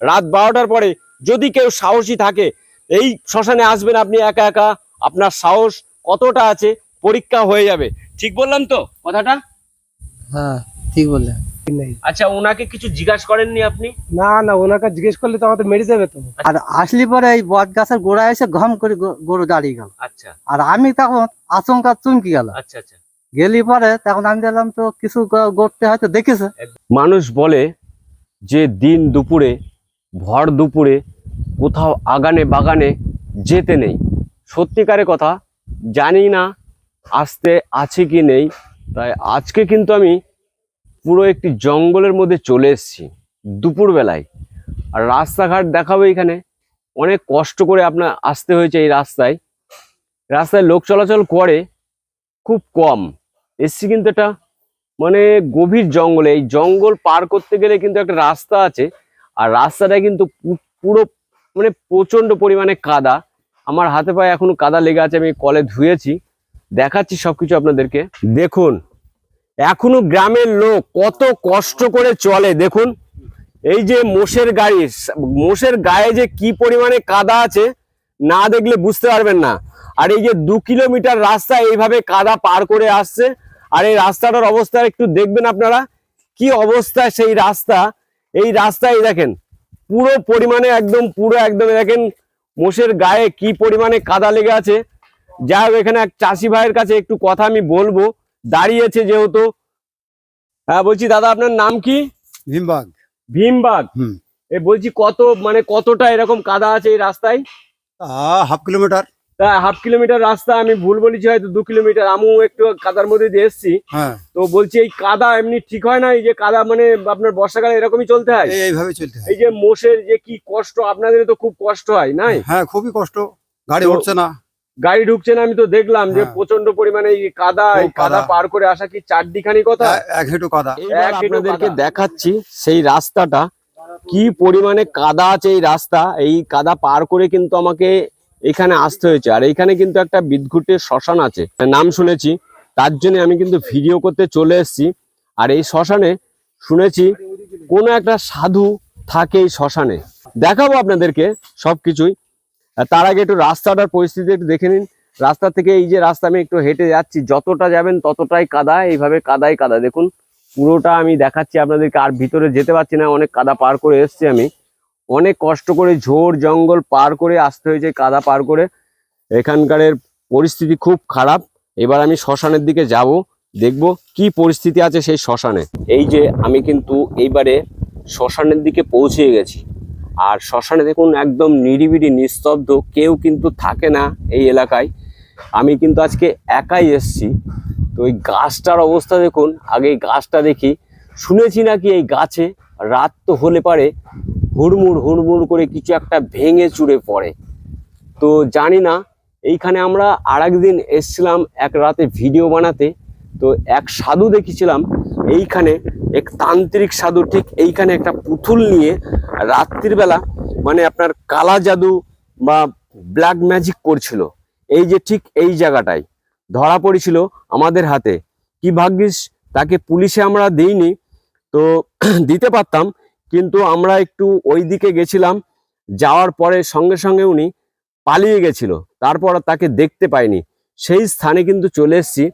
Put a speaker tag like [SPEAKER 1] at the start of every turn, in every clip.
[SPEAKER 1] রাত বারোটার পরে যদি কেউ সাহসী থাকে এই শ্মশানে আসবেন আপনি একা একা আপনার সাহস কতটা আছে পরীক্ষা হয়ে যাবে। ঠিক বললাম তো কথাটা?
[SPEAKER 2] হ্যাঁ ঠিক বললেন
[SPEAKER 1] আচ্ছা ওনাকে কিছু জিজ্ঞাসা করেননি আপনি?
[SPEAKER 3] না না ওনাকে জিজ্ঞেস করলে তো আমাদের মেরে যাবে তো।
[SPEAKER 2] আর আসলি পরে এই বট গাছের গোড়ায় এসে ঘম করে গরু দাঁড়িয়ে গেল।
[SPEAKER 1] আচ্ছা।
[SPEAKER 2] আর আমি তখন আচমকা চমকি গেল
[SPEAKER 1] আচ্ছা আচ্ছা।
[SPEAKER 2] গেলি পরে তখন আমি দেখলাম তো কিছু হয়তো দেখেছে
[SPEAKER 1] মানুষ বলে যে দিন দুপুরে ভর দুপুরে কোথাও আগানে বাগানে যেতে নেই। সত্যিকারের কথা জানি না আসতে আছে কি নেই, তাই আজকে কিন্তু আমি পুরো একটি জঙ্গলের মধ্যে চলে এসেছি দুপুরবেলায়। আর রাস্তাঘাট দেখাবো এখানে। অনেক কষ্ট করে আপনার আসতে হয়েছে এই রাস্তায়। রাস্তায় লোক চলাচল করে খুব কম। এসছি কিন্তু একটা মানে গভীর জঙ্গলে। এই জঙ্গল পার করতে গেলে কিন্তু একটা রাস্তা আছে। আর রাস্তাটা কিন্তু পুরো মানে প্রচণ্ড পরিমাণে কাদা। আমার হাতে পায়ে এখনও কাদা লেগে আছে, আমি কলে ধুয়েছি। দেখাচ্ছি সবকিছু আপনাদেরকে। দেখুন, এখনও গ্রামের লোক কত কষ্ট করে চলে, দেখুন। এই যে মোষের গাড়ি, মোষের গায়ে যে কি পরিমাণে কাদা আছে, না দেখলে বুঝতে পারবেন না। আর এই যে দু কিলোমিটার রাস্তা এইভাবে কাদা পার করে আসছে, আর এই রাস্তাটার অবস্থা একটু দেখবেন আপনারা। কি অবস্থা সেই রাস্তা? এই রাস্তায় দেখেন পুরো পরিমাণে একদম পুরো একদম দেখেন মোষের গায়ে কি পরিমাণে কাদা লেগে আছে। যাই হোক এখানে এক চাষি ভাইয়ের কাছে একটু কথা আমি বলব। দাঁড়িয়েছে যেহেতু। হ্যাঁ বলছি দাদা আপনার নাম কি?
[SPEAKER 4] ভীমবাগ।
[SPEAKER 1] ভীমবাগ?
[SPEAKER 4] হুম।
[SPEAKER 1] এ বলছি কত মানে কতটা এরকম কাদা আছে এই রাস্তায়?
[SPEAKER 4] Half kilometre.
[SPEAKER 1] তা হাফ কিলোমিটার রাস্তা আমি ভুল বলেছি হয়তো দু কিলোমিটার। আমিও একটু কাদার মধ্যে দিয়ে এসছি।
[SPEAKER 4] হ্যাঁ।
[SPEAKER 1] তো বলছি এই কাদা এমনি ঠিক হয় না? এই যে কাদা মানে আপনার বর্ষাকালে এরকমই চলতে হয়?
[SPEAKER 4] এই- এইভাবে চলতে হয়।
[SPEAKER 1] এই যে মোষের যে কি কষ্ট আপনাদের তো খুব কষ্ট হয় নাই?
[SPEAKER 4] হ্যাঁ খুবই কষ্ট। গাড়ি উঠছে না।
[SPEAKER 1] গাড়ি ঢুকছে না আমি তো দেখলাম যে
[SPEAKER 4] হ্যাঁ।
[SPEAKER 1] প্রচণ্ড পরিমাণে এই কাদা এই কাদা। পার করে আসা কি চারদিখানি কথা?
[SPEAKER 4] এক হেঁটু কাদা।
[SPEAKER 1] এক আপনাদেরকে দেখাচ্ছি সেই রাস্তাটা। কি পরিমাণে কাদা আছে এই রাস্তা। এই কাদা পার করে কিন্তু আমাকে এখানে আসতে হয়েছে। আর এইখানে কিন্তু একটা বিদঘুটের শ্মশান আছে। নাম শুনেছি। তার জন্য আমি কিন্তু ভিডিও করতে চলে এসেছি। আর এই শ্মশানে শুনেছি, কোনো একটা সাধু থাকে এই শ্মশানে। দেখাবো আপনাদেরকে সবকিছুই। আর তার আগে একটু রাস্তাটার পরিস্থিতি একটু দেখে নিন। রাস্তা থেকে এই যে রাস্তা, আমি একটু হেঁটে যাচ্ছি। যতটা যাবেন ততটাই কাদা এইভাবে কাদাই কাদা। দেখুন, পুরোটা আমি দেখাচ্ছি আপনাদেরকে। আর ভিতরে যেতে পারছি না, অনেক কাদা পার করে এসেছি আমি। অনেক কষ্ট করে ঝোড় জঙ্গল পার করে আসতে হয়েছে, কাদা পার করে। এখানকারের পরিস্থিতি খুব খারাপ। এবার আমি শ্মশানের দিকে যাব, দেখব কি পরিস্থিতি আছে সেই শ্মশানে। এই যে আমি কিন্তু এইবারে শ্মশানের দিকে পৌঁছে গেছি। আর শ্মশানে দেখুন একদম নিরিবিড়ি নিস্তব্ধ, কেউ কিন্তু থাকে না এই এলাকায়। আমি কিন্তু আজকে একাই এসছি। তো এই গাছটার অবস্থা দেখুন, আগে এই গাছটা দেখি। শুনেছি নাকি এই গাছে রাত তো হলে পারে হুড়মুড় হুড়মুড় করে কিছু একটা ভেঙে চুরে পড়ে। তো জানি না, এইখানে আমরা আর একদিন এসছিলাম এক রাতে ভিডিও বানাতে, তো এক সাধু দেখেছিলাম, এইখানে এক তান্ত্রিক সাধু, ঠিক এইখানে একটা পুতুল নিয়ে রাত্রির বেলা মানে আপনার কালা জাদু বা ব্ল্যাক ম্যাজিক করছিল। এই যে ঠিক এই জায়গাটায় ধরা পড়েছিল আমাদের হাতে। কি ভাগ্যিস, তাকে পুলিশে আমরা দেইনি, তো দিতে পারতাম কিন্তু আমরা একটু ওই দিকে গেছিলাম, যাওয়ার পরে সঙ্গে সঙ্গে উনি পালিয়ে গেছিল, তারপর তাকে দেখতে পাইনি। সেই স্থানে কিন্তু চলে এসেছি,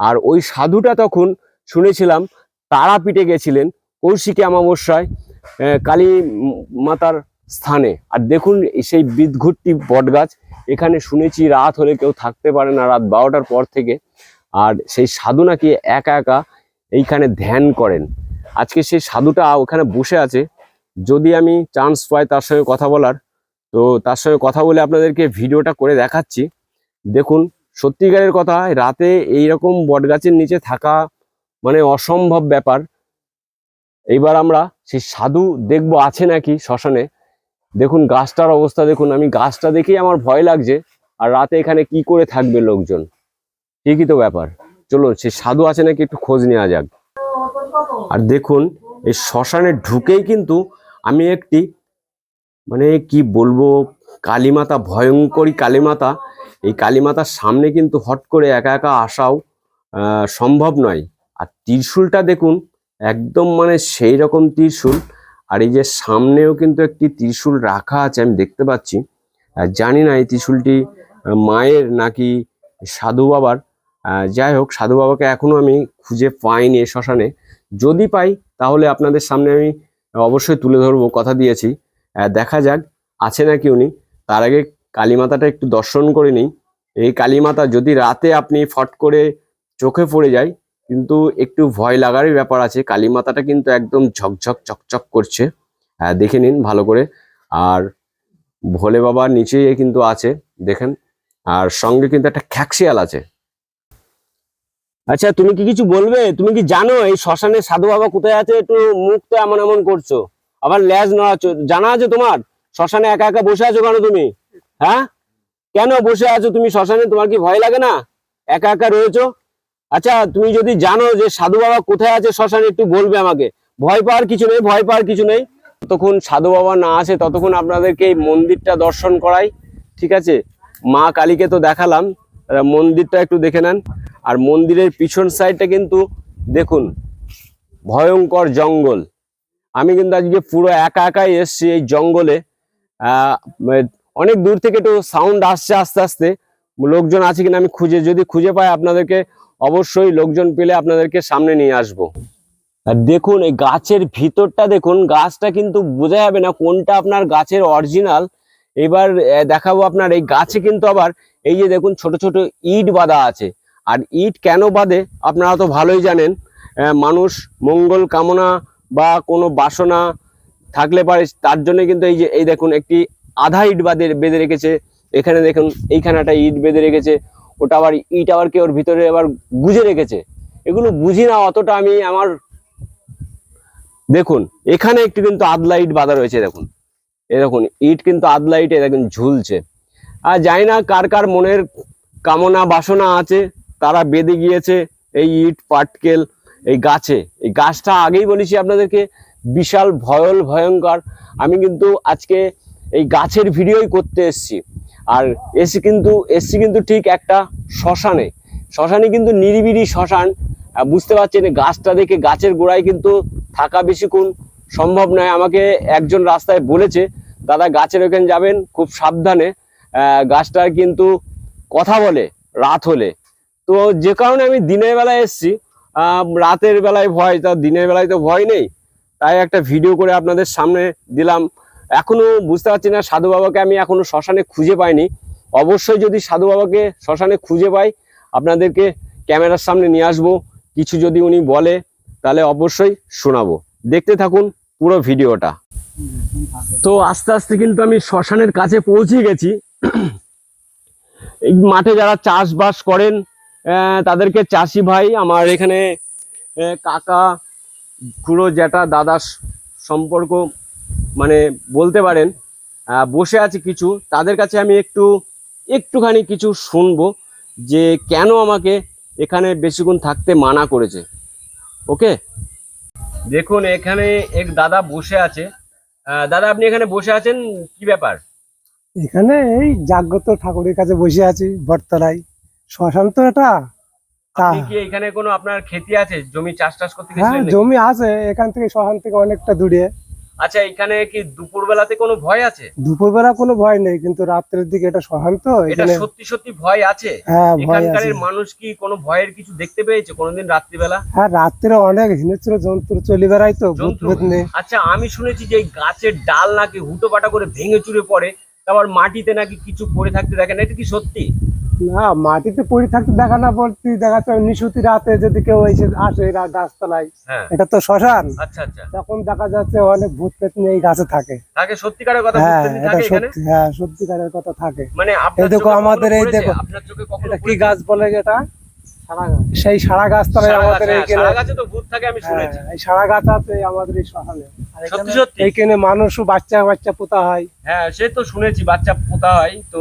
[SPEAKER 1] আর ওই সাধুটা তখন শুনেছিলাম, তারাপীঠে গেছিলেন, কৌশিকী অমাবস্যায় কালী মাতার স্থানে। আর দেখুন সেই বিদঘুটটি বটগাছ, এখানে শুনেছি রাত হলে কেউ থাকতে পারে না রাত বারোটার পর থেকে, আর সেই সাধু নাকি একা একা এইখানে ধ্যান করেন। আজকে সেই সাধুটা ওখানে বসে আছে। যদি আমি চান্স পাই তার সঙ্গে কথা বলার, তো তার সঙ্গে কথা বলে আপনাদেরকে ভিডিওটা করে দেখাচ্ছি। দেখুন, সত্যিকারের কথা, রাতে এই রকম বটগাছের নিচে থাকা মানে অসম্ভব ব্যাপার। এইবার আমরা সেই সাধু দেখব, আছে নাকি শ্মশানে? দেখুন, গাছটার অবস্থা দেখুন, আমি গাছটা দেখেই আমার ভয় লাগছে, আর রাতে এখানে কি করে থাকবে লোকজন? ঠিকই তো ব্যাপার। চলুন সে সাধু আছে নাকি একটু খোঁজ নেওয়া যাক। আর দেখুন, এই শ্মশানে ঢুকেই কিন্তু আমি একটি মানে কি বলব, কালীমাতা, ভয়ঙ্করী কালীমাতা। এই কালীমাতার সামনে কিন্তু হট করে একা একা আসাও সম্ভব নয়। আর ত্রিশূলটা দেখুন, একদম মানে সেই রকম ত্রিশূল। আর এই যে সামনেও কিন্তু একটি ত্রিশূল রাখা আছে, আমি দেখতে পাচ্ছি। জানি না এই ত্রিশূলটি মায়ের নাকি সাধু বাবার। যাই হোক, সাধু বাবাকে এখনও আমি খুঁজে পাইনি শ্মশানে। যদি পাই, তাহলে আপনাদের সামনে আমি অবশ্যই তুলে ধরবো, কথা দিয়েছি। দেখা যাক, আছে নাকি উনি। তার আগে কালীমাতাটা একটু দর্শন করে নিই। এই কালীমাতা যদি রাতে আপনি ফট করে চোখে পড়ে যায়, কিন্তু একটু ভয় লাগারই ব্যাপার আছে। কালীমাতাটা কিন্তু একদম ঝকঝক, চকচক করছে। দেখে নিন ভালো করে। আর ভোলে বাবা নিচেই কিন্তু আছে, দেখেন। আর সঙ্গে কিন্তু একটা খ্যাকশিয়াল আছে। আচ্ছা তুমি কি কিছু বলবে? তুমি কি জানো এই শ্মশানে সাধু বাবা কোথায় আছে? একটু মুখ তো এমন এমন করছ। আবার ল্যাজ নড়াচ্ছ জানা আছে তোমার? শ্মশানে একা একা বসে আছো কেন তুমি? হ্যাঁ? কেন বসে আছো তুমি শ্মশানে? তোমার কি ভয় লাগে না? একা একা রয়েছো? আচ্ছা তুমি যদি জানো যে সাধু বাবা কোথায় আছে শ্মশানে, একটু বলবে আমাকে। ভয় পাওয়ার কিছু নেই, ভয় পাওয়ার কিছু নেই। ততক্ষণ সাধু বাবা না আসে, ততক্ষণ আপনাদেরকে এই মন্দিরটা দর্শন করাই, ঠিক আছে? মা কালীকে তো দেখালাম মন্দিরটা একটু দেখে নেন। আর মন্দিরের পিছন সাইডটা কিন্তু দেখুন, ভয়ঙ্কর জঙ্গল। আমি কিন্তু আজকে পুরো একা একাই এসছি এই জঙ্গলে। মানে অনেক দূর থেকে একটু সাউন্ড আসছে আস্তে আস্তে। লোকজন আছে কিনা আমি খুঁজে, যদি খুঁজে পাই আপনাদেরকে অবশ্যই লোকজন পেলে আপনাদেরকে সামনে নিয়ে আসব। আর দেখুন, এই গাছের ভিতরটা দেখুন, গাছটা কিন্তু বোঝা যাবে না কোনটা আপনার গাছের অরিজিনাল এবার দেখাবো আপনার, এই গাছে কিন্তু আবার এই যে দেখুন, ছোট ছোট ইট বাঁধা আছে। আর ইট কেন বাঁধে? আপনারা তো ভালোই জানেন মানুষ মঙ্গল কামনা বা কোনো বাসনা থাকলে পারে, তার জন্য কিন্তু এই যে, এই দেখুন, একটি আধা ইট বাঁধে, বেঁধে রেখেছে। এখানে দেখুন এইখানে একটা ইট বেঁধে রেখেছে, ওটা আবার ইট আবার কি ওর ভিতরে আবার গুজে রেখেছে। এগুলো বুঝি না, অতটা আমি আমার দেখুন, এখানে একটু কিন্তু আদলা ইট বাঁধা রয়েছে, দেখুন। এ দেখুন, ইট কিন্তু আদলা ইটে, দেখুন, ঝুলছে। আর জানি না কার কার মনের কামনা বাসনা আছে তারা বেঁধে গিয়েছে এই ইট, পাটকেল এই গাছে। এই গাছটা আগেই বলেছি আপনাদেরকে, বিশাল ভয়ল, ভয়ঙ্কর। আমি কিন্তু আজকে এই গাছের ভিডিওই করতে এসছি। আর এসে কিন্তু, এসছি কিন্তু ঠিক একটা শ্মশানে। শ্মশানে কিন্তু নিরিবিলি শ্মশান। বুঝতে পারছেন গাছটা দেখে গাছের গোড়ায় কিন্তু থাকা বেশিক্ষণ সম্ভব নয়। আমাকে একজন রাস্তায় বলেছে, দাদা, গাছের ওখানে যাবেন, খুব সাবধানে। গাছটা কিন্তু কথা বলে, রাত হলে। তো যে কারণে আমি দিনের বেলায় এসছি রাতের বেলায় ভয়, তা দিনের বেলায় তো ভয় নেই। তাই একটা ভিডিও করে আপনাদের সামনে দিলাম। এখনও বুঝতে পারছি না সাধু বাবাকে আমি এখনও শ্মশানে খুঁজে পাইনি। অবশ্যই যদি সাধু বাবাকে শ্মশানে খুঁজে পাই, আপনাদেরকে ক্যামেরার সামনে নিয়ে আসব। কিছু যদি উনি বলে, তাহলে অবশ্যই শোনাবো। দেখতে থাকুন পুরো ভিডিওটা। তো আস্তে আস্তে কিন্তু আমি শ্মশানের কাছে পৌঁছে গেছি। এই মাঠে যারা চাষবাস করেন তাদেরকে চাষি ভাই, আমার এখানে কাকা, খুড়ো, জ্যাঠা দাদা সম্পর্ক মানে বলতে পারেন বসে আছে কিছু। তাদের কাছে আমি একটু, একটুখানি কিছু শুনব, যে কেন আমাকে এখানে বেশিক্ষণ থাকতে মানা করেছে। ওকে? দেখুন, এখানে এক দাদা বসে আছে। দাদা, আপনি এখানে বসে আছেন? কি ব্যাপার?
[SPEAKER 3] এখানে এই জাগ্রত ঠাকুরের কাছে বসে আছি, বটতলায়। শ্মশান তো এটা।
[SPEAKER 1] আপনি কি এখানে কোনো আপনার খেতি আছে? জমি চাষ টাস করতে
[SPEAKER 3] হ্যাঁ
[SPEAKER 1] গেছিলেন নাকি?
[SPEAKER 3] জমি আছে এখান থেকে শ্মশান থেকে অনেকটা দূরে।
[SPEAKER 1] আচ্ছা এখানে কি দুপুর বেলাতে কোনো ভয় আছে?
[SPEAKER 3] দুপুরবেলা কোনো ভয় নেই কিন্তু রাত্রের দিকে এটা শ্মশান তো
[SPEAKER 1] এটা
[SPEAKER 3] এখানে
[SPEAKER 1] সত্যি সত্যি ভয় আছে?
[SPEAKER 3] হ্যাঁ ভয় আছে।
[SPEAKER 1] এখানকার মানুষ কি কোনো ভয়ের কিছু দেখতে পেয়েছে কোনোদিন রাত্রিবেলা?
[SPEAKER 3] হ্যাঁ রাত্রে অনেক হিংস্র জন্তু চলে বেড়াই তো ভূত
[SPEAKER 1] জন্তু?
[SPEAKER 3] ভূত নেই।
[SPEAKER 1] আচ্ছা আমি শুনেছি যে এই গাছের ডাল নাকি হুটোপাটা করে ভেঙে চুরে পড়ে তারপর মাটিতে নাকি কিছু পড়ে থাকতে দেখেন এটা কি সত্যি?
[SPEAKER 3] না মাটিতে পড়ে থাকতে দেখা না বলতে দেখা যাচ্ছে নিশুতি রাতে যদি কেউ এসে আসে গাছতলায়
[SPEAKER 1] হ্যাঁ।
[SPEAKER 3] এটা তো শ্মশান।
[SPEAKER 1] আচ্ছা আচ্ছা।
[SPEAKER 3] তখন দেখা যাচ্ছে অনেক ভূত পেত নিয়ে এই গাছে থাকে।
[SPEAKER 1] সত্যিকারের কথা
[SPEAKER 3] হ্যাঁ এটা সত্যি হ্যাঁ সত্যিকারের কথা থাকে।
[SPEAKER 1] মানে
[SPEAKER 3] এই দেখো আমাদের এই দেখো। কি গাছ বলে এটা? সেই সারা গাছ আমাদের
[SPEAKER 1] হ্যাঁ, সারা তো ভূত থাকে আমি
[SPEAKER 3] হ্যাঁ, এই সারা গাছ আছে আমাদের এই এইখানে মানুষও বাচ্চা বাচ্চা পোতা হয়।
[SPEAKER 1] হ্যাঁ সে তো শুনেছি বাচ্চা পোতা হয় তো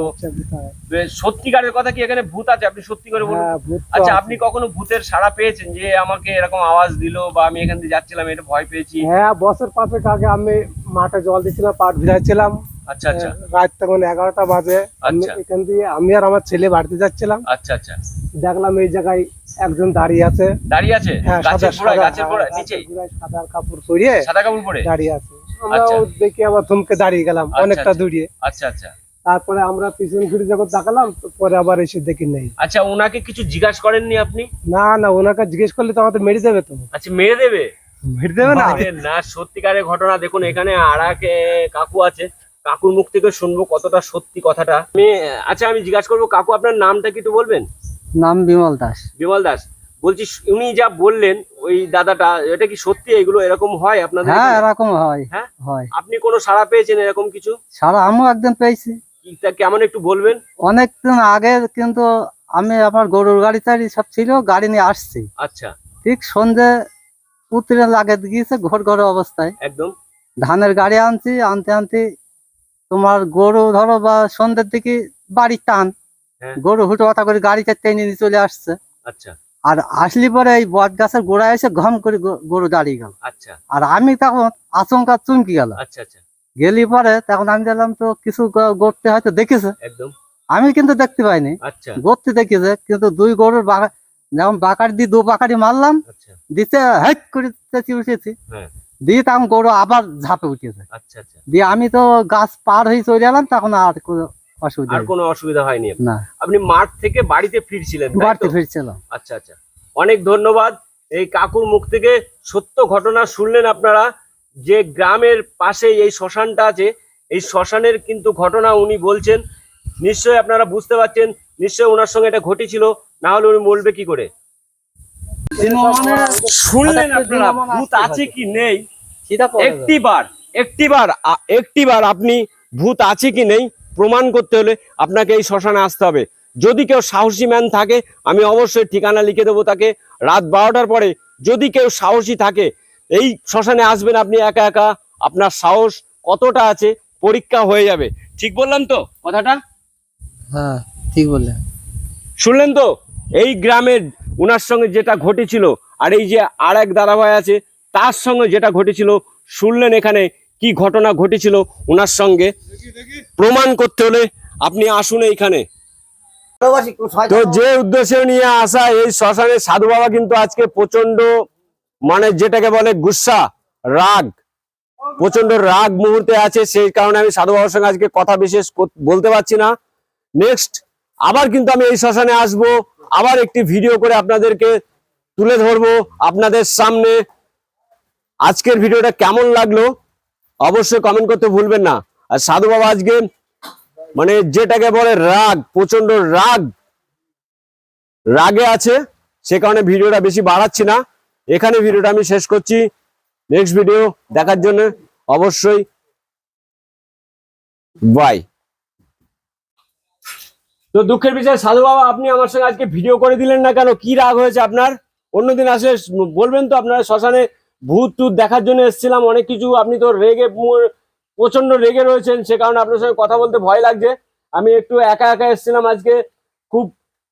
[SPEAKER 1] সত্যিকারের কথা কি এখানে ভূত আছে? আপনি সত্যি করে বলুন।
[SPEAKER 3] হ্যাঁ,
[SPEAKER 1] আচ্ছা আপনি কখনো ভূতের সাড়া পেয়েছেন যে আমাকে এরকম আওয়াজ দিলো বা আমি এখান দিয়ে যাচ্ছিলাম এটা ভয় পেয়েছি?
[SPEAKER 3] হ্যাঁ বছর পাঁচেক আগে আমি মাঠে জল দিচ্ছিলাম পাট ভিজাচ্ছিলাম।
[SPEAKER 1] আচ্ছা আচ্ছা।
[SPEAKER 3] রাত তখন এগারোটা বাজে। আমি
[SPEAKER 1] আচ্ছা।
[SPEAKER 3] এখান দিয়ে আমি আর আমার ছেলে বাড়িতে যাচ্ছিলাম।
[SPEAKER 1] আচ্ছা আচ্ছা।
[SPEAKER 3] দেখলাম এই জায়গায় একজন দাঁড়িয়ে আছে।
[SPEAKER 1] দাঁড়িয়ে আছে?
[SPEAKER 3] হ্যাঁ
[SPEAKER 1] গাছের
[SPEAKER 3] সাদা
[SPEAKER 1] গোড়ায়
[SPEAKER 3] সাদা
[SPEAKER 1] গাছের গোড়ায়
[SPEAKER 3] গাছের গোড়ায় সাদা কাপড় পরিয়ে
[SPEAKER 1] সাদা কাপড় পরে?
[SPEAKER 3] দাঁড়িয়ে আছে। আমরাও
[SPEAKER 1] আচ্ছা।
[SPEAKER 3] দেখে আবার থমকে দাঁড়িয়ে গেলাম
[SPEAKER 1] আচ্ছা,
[SPEAKER 3] অনেকটা
[SPEAKER 1] আচ্ছা।
[SPEAKER 3] দূরে।
[SPEAKER 1] আচ্ছা আচ্ছা।
[SPEAKER 3] তারপরে আমরা পিছন ফিরে যখন তাকালাম পরে আবার এসে দেখি নেই।
[SPEAKER 1] আচ্ছা ওনাকে কিছু জিজ্ঞাসা করেননি আপনি?
[SPEAKER 3] না না ওনাকে জিজ্ঞেস করলে তো আমাদের মেরে দেবে তো।
[SPEAKER 1] আচ্ছা মেরে দেবে?
[SPEAKER 3] মেরে দেবে না?
[SPEAKER 1] না সত্যিকারের ঘটনা। দেখুন এখানে এ, কাকু আছে। কাকুর মুখ থেকে শুনব কতটা সত্যি কথাটা। আমি আচ্ছা আমি জিজ্ঞাসা করব কাকু আপনার নামটা কি একটু বলবেন?
[SPEAKER 2] নাম বিমল দাস।
[SPEAKER 1] বিমল দাস। বলছি উনি যা বললেন ওই দাদাটা এটা কি সত্যি এগুলো এরকম হয় আপনাদের
[SPEAKER 2] হ্যাঁ এরকম হয়
[SPEAKER 1] হ্যাঁ?
[SPEAKER 2] হয়।
[SPEAKER 1] আপনি কোনো সাড়া পেয়েছেন এরকম কিছু?
[SPEAKER 2] সারা আমিও একদিন পেয়েছি।
[SPEAKER 1] কেমন একটু বলবেন?
[SPEAKER 2] অনেকদিন আগে কিন্তু আমি আমার গরুর গাড়ি টাড়ি সব ছিল গাড়ি নিয়ে আসছি।
[SPEAKER 1] আচ্ছা।
[SPEAKER 2] ঠিক সন্ধে উত্তরে লাগে গিয়েছে ঘর ঘরে অবস্থায়।
[SPEAKER 1] একদম।
[SPEAKER 2] ধানের গাড়ি আনছি আনতে আনতে তোমার গরু ধরো বা সন্ধ্যের দিকে বাড়ির টান। গরু হুটো কথা করে গাড়িটা টেনে নিয়ে চলে আসছে।
[SPEAKER 1] আচ্ছা।
[SPEAKER 2] আর আসলি পরে এই বট গাছের গোড়ায় এসে ঘম করে গরু দাঁড়িয়ে গেল।
[SPEAKER 1] আচ্ছা।
[SPEAKER 2] আর আমি তখন আচমকা চুমকি গেল
[SPEAKER 1] আচ্ছা আচ্ছা।
[SPEAKER 2] গেলি পরে তখন আমি দেখলাম তো কিছু গড়তে হয়তো দেখেছে।
[SPEAKER 1] একদম।
[SPEAKER 2] আমি কিন্তু দেখতে পাইনি।
[SPEAKER 1] আচ্ছা।
[SPEAKER 2] গড়তে দেখেছে কিন্তু দুই গরুর যেমন বাকার দিয়ে দু বাকারি মারলাম
[SPEAKER 1] আচ্ছা।
[SPEAKER 2] দিতে হেট করে উঠেছি।
[SPEAKER 1] হ্যাঁ।
[SPEAKER 2] দিয়ে তখন গরু আবার ঝাঁপে উঠেছে।
[SPEAKER 1] আচ্ছা আচ্ছা।
[SPEAKER 2] দিয়ে আমি তো গাছ পার হয়ে চলে এলাম তখন আর
[SPEAKER 1] আর। কোনো অসুবিধা হয়নি।
[SPEAKER 2] না।
[SPEAKER 1] আপনি মাঠ থেকে বাড়িতে ফিরছিলেন?
[SPEAKER 2] বাড়তে ফিরছিলাম।
[SPEAKER 1] আচ্ছা আচ্ছা। অনেক ধন্যবাদ। এই কাকুর মুখ থেকে সত্য ঘটনা শুনলেন আপনারা যে গ্রামের পাশে এই শ্মশানটা আছে এই শ্মশানের কিন্তু ঘটনা উনি বলছেন। নিশ্চয়ই আপনারা বুঝতে পারছেন নিশ্চয়ই ওনার সঙ্গে এটা ঘটেছিল না হলে উনি বলবে কি করে? শুনলেন আপনারা ভূত আছে কি নেই? একটিবার একটিবার আ- একটিবার আপনি ভূত আছে কি নেই? প্রমাণ করতে হলে আপনাকে এই শ্মশানে আসতে হবে। যদি কেউ সাহসী ম্যান থাকে আমি অবশ্যই ঠিকানা লিখে দেবো তাকে। রাত বারোটার পরে যদি কেউ সাহসী থাকে এই শ্মশানে আসবেন আপনি একা একা আপনার সাহস কতটা আছে পরীক্ষা হয়ে যাবে। ঠিক বললাম তো কথাটা?
[SPEAKER 2] হ্যাঁ ঠিক বললেন
[SPEAKER 1] শুনলেন তো? এই গ্রামের উনার সঙ্গে যেটা ঘটেছিল আর এই যে আর এক দাদাভাই আছে তার সঙ্গে যেটা ঘটেছিল শুনলেন এখানে? কি ঘটনা ঘটেছিল ওনার সঙ্গে? প্রমাণ করতে হলে আপনি আসুন এইখানে। তো যে উদ্দেশ্য নিয়ে আসা এই শ্মশানে সাধু বাবা কিন্তু আজকে প্রচণ্ড মানে যেটাকে বলে গুসা রাগ প্রচণ্ড রাগ মুহূর্তে আছে। সেই কারণে আমি সাধু বাবার সঙ্গে আজকে কথা বিশেষ বলতে পারছি না। নেক্সট আবার কিন্তু আমি এই শ্মশানে আসব। আবার একটি ভিডিও করে আপনাদেরকে তুলে ধরবো আপনাদের সামনে। আজকের ভিডিওটা কেমন লাগল? অবশ্যই কমেন্ট করতে ভুলবেন না। আর সাধু বাবা আজকে মানে যেটাকে বলে রাগ প্রচণ্ড রাগ, রাগে আছে, সে কারণে ভিডিওটা বেশি বাড়াচ্ছি না। এখানে ভিডিওটা আমি শেষ করছি। নেক্সট ভিডিও দেখার জন্য অবশ্যই বাই তো দুঃখের বিষয়, সাধু বাবা, আপনি আমার সঙ্গে আজকে ভিডিও করে দিলেন না কেন? কি রাগ হয়েছে আপনার? অন্যদিন আসলে বলবেন তো আপনারা শ্মশানে ভূত টুত দেখার জন্য এসেছিলাম, অনেক কিছু। আপনি তো রেগে প্রচণ্ড রেগে রয়েছেন, সে কারণে আপনার সঙ্গে কথা বলতে ভয় লাগছে। আমি একটু একা একা এসেছিলাম আজকে। খুব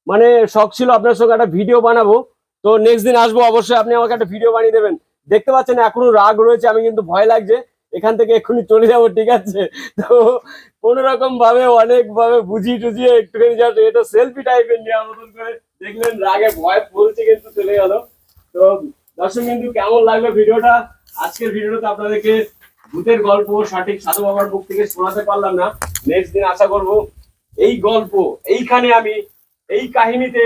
[SPEAKER 1] মানে শখ ছিল আপনার সঙ্গে একটা ভিডিও বানাবো। তো নেক্সট দিন আসব, অবশ্যই আপনি আমাকে একটা ভিডিও বানিয়ে দেবেন। দেখতে পাচ্ছেন এখনও রাগ রয়েছে, আমি কিন্তু ভয় লাগছে। এখান থেকে এক্ষুনি চলে যাব, ঠিক আছে? তো কোন রকম ভাবে অনেক ভাবে বুঝিয়ে টুঝিয়ে একটুখানি জাস্ট এটা সেলফি টাইপের নেওয়ার মতন করে দেখলেন, রাগে ভয় বলছে কিন্তু চলে গেল। তো দর্শক কিন্তু কেমন লাগল ভিডিওটা? আজকের ভিডিওটা আপনাদেরকে ভূতের গল্প, সঠিক সাধু বাবার মুখ থেকে শোনাতে পারলাম না। নেক্সট দিন আশা করব এই গল্প, এইখানে আমি, এই কাহিনীতে,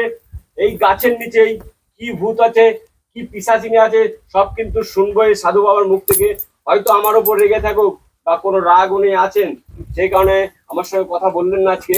[SPEAKER 1] এই গাছের নিচেই কি ভূত আছে, কি পিসাচিনি আছে, সব কিন্তু শুনব এই সাধু বাবার মুখ থেকে। হয়তো আমার ওপর রেগে থাকুক বা কোনো রাগ উনি আছেন, সেই কারণে আমার সঙ্গে কথা বললেন না আজকে।